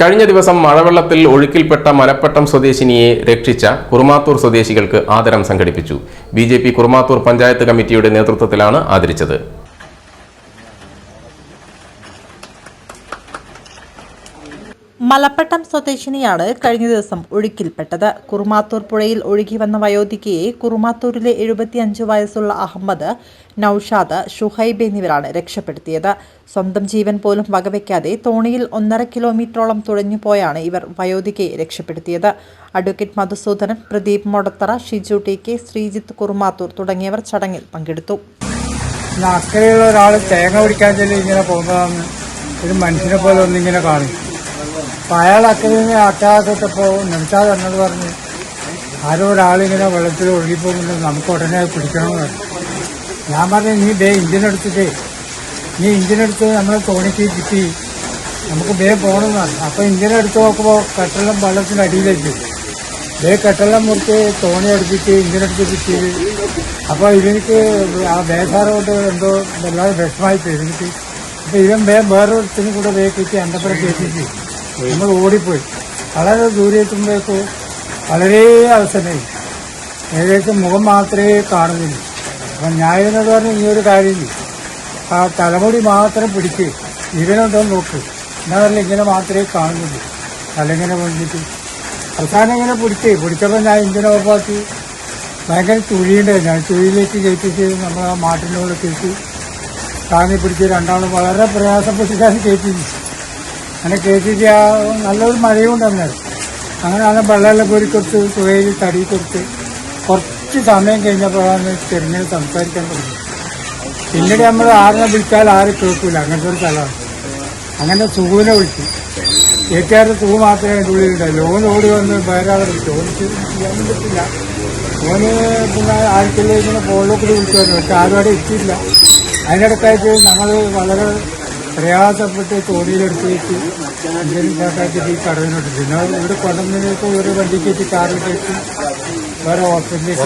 കഴിഞ്ഞ ദിവസം മഴവെള്ളത്തിൽ ഒഴുക്കിൽപ്പെട്ട മലപ്പട്ടം സ്വദേശിനിയെ രക്ഷിച്ച കുറുമാത്തൂർ സ്വദേശികൾക്ക് ആദരം സംഘടിപ്പിച്ചു. ബി കുറുമാത്തൂർ പഞ്ചായത്ത് കമ്മിറ്റിയുടെ നേതൃത്വത്തിലാണ് ആദരിച്ചത്. മലപ്പട്ടം സ്വദേശിനിയാണ് കഴിഞ്ഞ ദിവസം ഒഴുക്കിൽപ്പെട്ടത്. കുറുമാത്തൂർ പുഴയിൽ ഒഴുകി വന്ന വയോധികയെ കുറുമാത്തൂരിലെ എഴുപത്തിയഞ്ച് വയസ്സുള്ള അഹമ്മദ് നൌഷാദ് ഷുഹൈബ് എന്നിവരാണ് രക്ഷപ്പെടുത്തിയത്. സ്വന്തം ജീവൻ പോലും വകവയ്ക്കാതെ തോണിയിൽ ഒന്നര കിലോമീറ്ററോളം തുഴഞ്ഞു പോയാണ് ഇവർ വയോധികയെ രക്ഷപ്പെടുത്തിയത്. Advocate Madhusoodanan Pradeep Modathara Shiju T K Sreejith Kurumathur തുടങ്ങിയവർ ചടങ്ങിൽ പങ്കെടുത്തു. അക്കരയുള്ള ഒരാൾ തേങ്ങ പിടിക്കാൻ ചെല്ലി ഇങ്ങനെ പോകുന്നതാണ് ഒരു മനുഷ്യനെ പോലെ ഒന്നിങ്ങനെ കാണും. അപ്പം അയാൾ അക്കരെ നിന്ന് അറ്റാക്കിട്ടപ്പോൾ നിമിഷാദ് എന്നോട് പറഞ്ഞ് ആരോ ഒരാളിങ്ങനെ വെള്ളത്തിൽ ഒഴുകിപ്പോകുന്നുണ്ട് നമുക്ക് ഉടനെ പിടിക്കണമെന്ന് ഞാൻ പറഞ്ഞു നീ ബേ ഇഞ്ചിനെടുത്തിട്ടേ നീ ഇഞ്ചിനെടുത്ത് നമ്മൾ തോണിക്ക് കിട്ടി. നമുക്ക് ബേ പോകണമെന്നാണ് അപ്പോൾ ഇഞ്ചിനെടുത്ത് നോക്കുമ്പോൾ കെട്ടെല്ലാം വെള്ളത്തിനടിയിലേക്ക് ബേ കെട്ടെല്ലാം മുറിച്ച് തോണി അടുപ്പിച്ച് ഇഞ്ചിനെടുത്ത് കിട്ടിയത് അപ്പോൾ ഇവനിക്ക് ആ ബേസാറോട്ട് എന്തോ വല്ലാതെ വിഷമായി എനിക്ക് അപ്പോൾ ഇവൻ വേ വേറൊരുത്തിനും കൂടെ വേ കിട്ടി അണ്ടപ്പുറം കേട്ടിട്ട് നമ്മൾ ഓടിപ്പോയി. വളരെ ദൂരെ എത്തുമ്പോഴേക്കോ വളരെ അവസരമായി. ഏകദേശം മുഖം മാത്രമേ കാണുന്നില്ല അപ്പം ഞാൻ പറഞ്ഞാൽ ഈ ഒരു കാര്യമില്ല. ആ തലമുടി മാത്രം പിടിച്ച് ഇവനെന്തോ നോക്ക്. എന്നാ ഇങ്ങനെ മാത്രമേ കാണുന്നുള്ളൂ. തലങ്ങനെ വന്നിട്ട് അവസാനം ഇങ്ങനെ പിടിച്ചേ. പിടിച്ചപ്പോൾ ഞാൻ ഇഞ്ചിനെ ഓഫാക്കി ഭയങ്കര തുഴിയുണ്ട് ഞാൻ തുഴിയിലേക്ക് കയറ്റിച്ച് നമ്മൾ ആ കൂടെ കയറ്റി. താങ്ങി പിടിച്ച് രണ്ടാളും വളരെ പ്രയാസപ്പെട്ടിട്ടാണ് കയറ്റിയത്. അങ്ങനെ കയറ്റിച്ച് ആ നല്ലൊരു മഴയും ഉണ്ടെന്നത് അങ്ങനെ അങ്ങനെ വെള്ളമെല്ലാം കോരി കൊടുത്ത് പുഴയിൽ തടി കൊടുത്ത് കുറച്ച് സമയം കഴിഞ്ഞപ്പോഴാണ് തിരിഞ്ഞ് സംസാരിക്കാൻ തുടങ്ങി. പിന്നീട് നമ്മൾ ആറിനെ വിളിച്ചാൽ ആരും കേൾക്കില്ല അങ്ങനത്തെ ഒരു സ്ഥലമാണ്. അങ്ങനെ സുഖുവിനെ വിളിച്ചു. ഏറ്റാറ് സുഖു മാത്രമേ എന്റെ ഉള്ളിലുണ്ടായി ലോൺ ഓടി വന്ന് വേറെ വിളിച്ചു. ഓനിക്ക് ചെയ്യാൻ പറ്റില്ല ഓന് പിന്നെ ആഴ്ചയിൽ ഇങ്ങനെ ഫോണിലൊക്കെ വിളിച്ചു പക്ഷെ ആരും അവിടെ എത്തിയില്ല. അതിനിടയ്ക്കായിട്ട് ഞങ്ങൾ വളരെ പ്രയാസപ്പെട്ട് തോണിയിലെടുത്ത് വെച്ച് എന്തെങ്കിലും കേട്ടാക്കിയിട്ട് ഈ കടവിനോട്ട് ഇവിടെ കൊണ്ടുവന്നതിനൊക്കെ ഒരു വണ്ടിക്ക് കാറിൽ കയറ്റി വേറെ ഹോസ്പിറ്റലിലേക്ക്